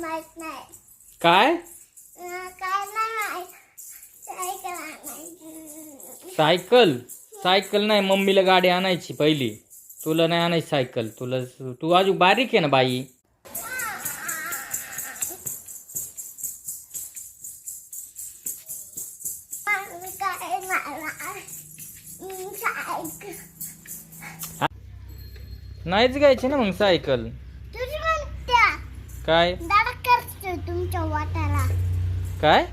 माहीत नाही. काय? काय नाही सायकल सायकल? सायकल नाही मम्मीला गाडी आणायची पहिली. तुला नाही आणायची सायकल. तुला तू अजून बारीक आहे ना बाई? नाहीच घ्यायची ना मग सायकल. काय? तुमच्या वाट्याला. काय?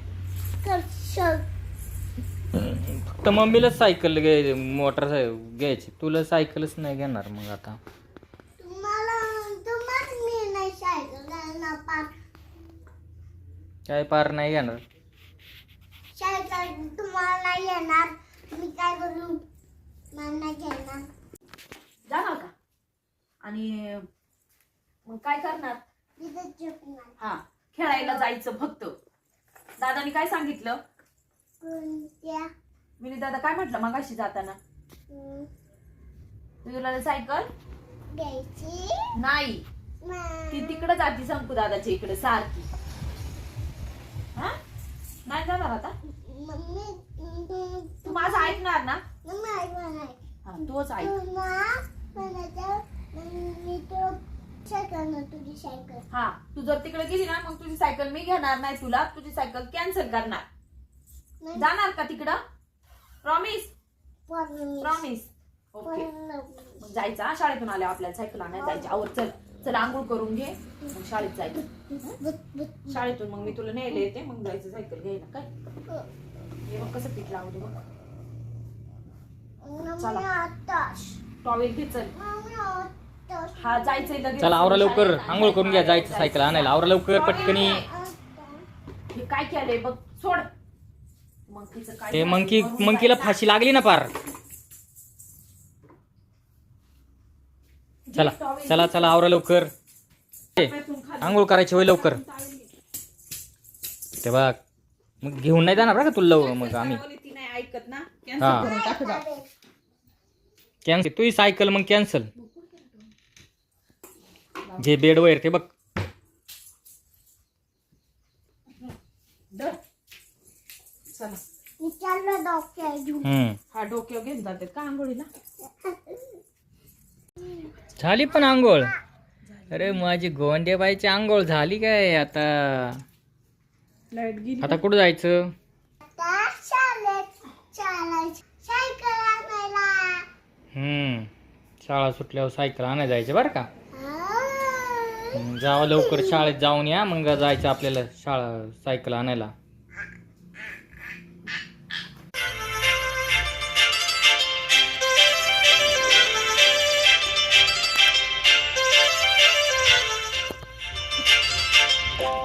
फक्त मम्मीलाच सायकल घ्याय मोटर घ्यायची. तुला सायकलच नाही घेणार मग आता. तुम्हाला तुम्हाला मी नाही सायकल घालणार पार काय पार नाही घेणार? सायकल तुम्हाला नाही येणार. मी काय करू मला नाही घेणार. जाणार का आणि मग काय करणार? तिथं हा. खेळायला जायचं फक्त. दादानी काय सांगितलं? कोणत्या? मिनी दादा काय म्हटलं मग अशी जाताना हं, तुला सायकल? नाही. मग ती तिकडे जाती शंकू दादाच्या इकडे सारखी. हा? नाही जाणार आता? मम्मी तू माझं ऐकणार ना? हा तोच ऐक. तुम्हा म्हणायचं मी तो सायकल ना तुझी सायकल. हा तू जर तिकडे गेली ना मग तुझी सायकल मी घेणार नाही तुला तुझी सायकल कॅन्सल करणार. जाणार का तिकडं? प्रॉमिस प्रॉमिस ओके मग जायचं हा शाळेतून आल्या आपल्याला सायकल आणायला जायची. आवर चल. चल आंघोळ करून घे. मग शाळेत जायचं. शाळेतून मग मी तुला न्यायला येते मग जायचं सायकल घ्यायला. काय? हे. मग कसं पीठ लावतो बघ. आताश टॉवेल घे चल. हा जायचंय लगेच चला आवरा लवकर आंघोळ करून घ्या जायचं सायकल आणायला आवरा लवकर पटकनी हे काय केलंय बघ सोड काय ते? मंकी मंकीला. फाशी लागली ना पार चला चला चला आवरा लवकर ए. आंघोळ करायची होय लवकर. ते बघ मग घेऊन नाही जाणार बरं का तुला लव- मग आम्ही बोलली ती नाही ऐकत ना हा. कॅन्सल करून टाक जा. कॅन्सल तुझी सायकल मग कॅन्सल जे बेड वैर ते बघ. धर. चला. मी चाललो डॉक्टर घेऊन हम्म. हा डोक्यावर घेऊन जाते. का आंघोळीला? झाली पण आंघोळ. अरे माझी गोंडेबाईची आंघोळ झाली काय आता? लाइट गेली. आता कुठं जायचं? आता शाळेत चालायचं. सायकल आणायला. हम्म. शाळा सुटल्यावर सायकल आणायला जायचं बरं का? जावं लवकर शाळेत जाऊन या मग जायचं आपल्याला शाळा सायकल आणायला.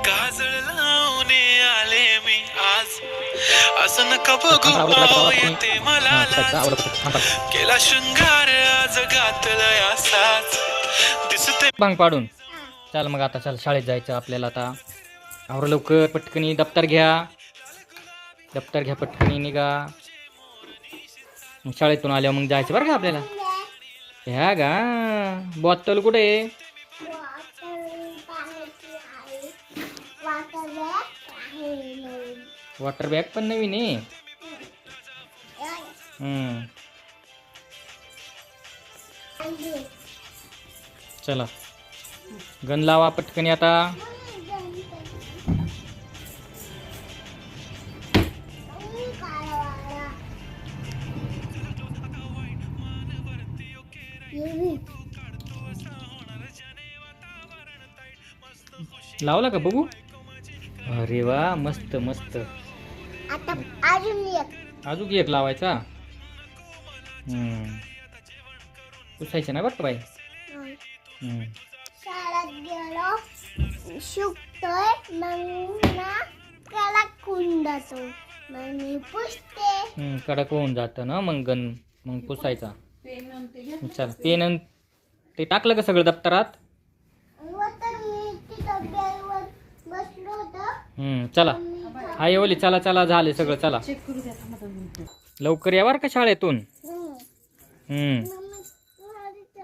काजळ लावणे आले मी आज. असं नका बघू भाव येते मला लाज. केला शृंगार आज घातलाय असाच. दिसते बांग पाडून. चल मग आता चल शाळेत जायचं आपल्याला आता. आवर लवकर पटकनी दप्तर घ्या. दप्तर घ्या पटकनी निघा. शाळेतून आल्यावर मग जायचं बरं का आपल्याला? ह्या गा. बॉटल कुठे वॉटर बॅग पण नवीन आहे. चला. गण लावा पटकनी आता. लावला का बघू? अरे वा मस्त मस्त. आता अजून एक. अजून एक लावायचा? हम्म. पुसायचं नाही बरं बाई? गेलो शिकतोय मग ना त्याला कुंडतो मग मी पुसते हम्म, कडक होऊन जातं ना मग गण मग पुसायचा. चल पेन ते टाकलं का सगळं दप्तरात व तर मी तिथं बेलवर बसलो होतो हम्म, चला हा येवली चला चला झाले सगळं चला. लवकर या बरं का शाळेतून हम्म. मम्मी? ते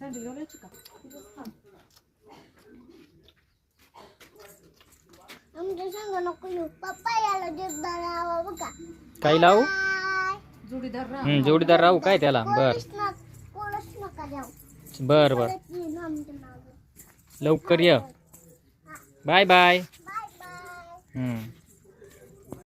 ना आमचं. सँडल घालायची का? ते बघ थांब. आमच्या संग नको येऊ पप्पा याला देत बघा बघा काही लावू. जोडीदार राहा. हम्म, जोडीदार राहू काय त्याला बर कोणीच नका कोणीच नका जाऊ बर बर परत येईन आमच्या मागं. लवकर ये बाय बाय बाय बाय हम्म